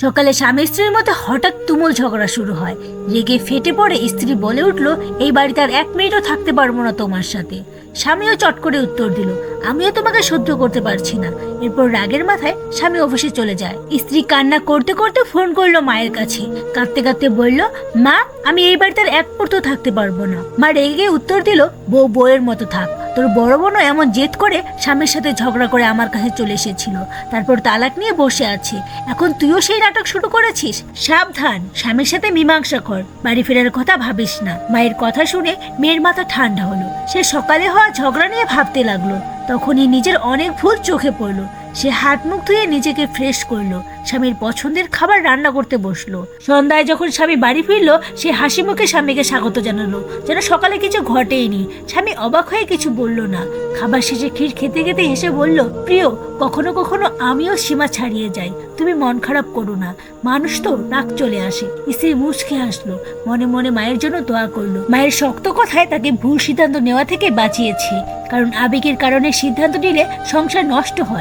সকালে স্বামী স্ত্রীর মধ্যে হঠাৎ তুমুল ঝগড়া শুরু হয়। রেগে ফেটে পড়ে স্ত্রী বলে উঠল, এই বাড়িতে আর এক মিনিটও থাকতে পারব না তোমার সাথে। স্বামীও চট করে উত্তর দিল, আমিও তোমাকে সহ্য করতে পারছি না। এরপর রাগের মাথায় স্বামী অফিসে চলে যায়। স্ত্রী কান্না করতে করতে ফোন করল মায়ের কাছে। কাঁদতে কাঁদতে বলল, মা, আমি এই বাড়িতে আর এক মুহূর্ত থাকতে পারব না। মা রেগে উত্তর দিল, বউ বউয়ের মতো থাক। তোর বড় বোনও এমন জেদ করে স্বামীর সাথে ঝগড়া করে আমার কাছে চলে এসেছিল। তারপর তালাক নিয়ে বসে আছে। এখন তুইও সেই নাটক শুরু করেছিস? সাবধান, স্বামীর সাথে মীমাংসা কর। বাড়ি ফেরার কথা ভাবিস না। মায়ের কথা শুনে মেয়ের মাথা ঠান্ডা হলো। সে সকালে হওয়া ঝগড়া নিয়ে ভাবতে লাগল। তখনই নিজের অনেক ভুল চোখে পড়ল। সে হাত মুখ ধুয়ে নিজেকে ফ্রেশ করল। স্বামীর পছন্দের খাবার রান্না করতে বসল। সন্ধ্যায় যখন স্বামী বাড়ি ফিরলো, সে হাসি মুখে স্বামীকে স্বাগত জানালো। যেন সকালে কিছু ঘটেইনি স্বামী অবাক হয়ে কিছু বলল না। খাবার শেষে ক্ষীর খেতে খেতে হেসে বলল, প্রিয়, কখনো কখনো আমিও সীমা ছাড়িয়ে যাই। তুমি মন খারাপ করো না। মানুষ তো, রাগ চলে আসে। স্ত্রী মুচকে হাসলো। মনে মনে মায়ের জন্য দোয়া করল। মায়ের শক্ত কথায় তাকে ভুল সিদ্ধান্ত নেওয়া থেকে বাঁচিয়েছে। কারণ আবেগের কারণে সিদ্ধান্ত নিলে সংসার নষ্ট হয়।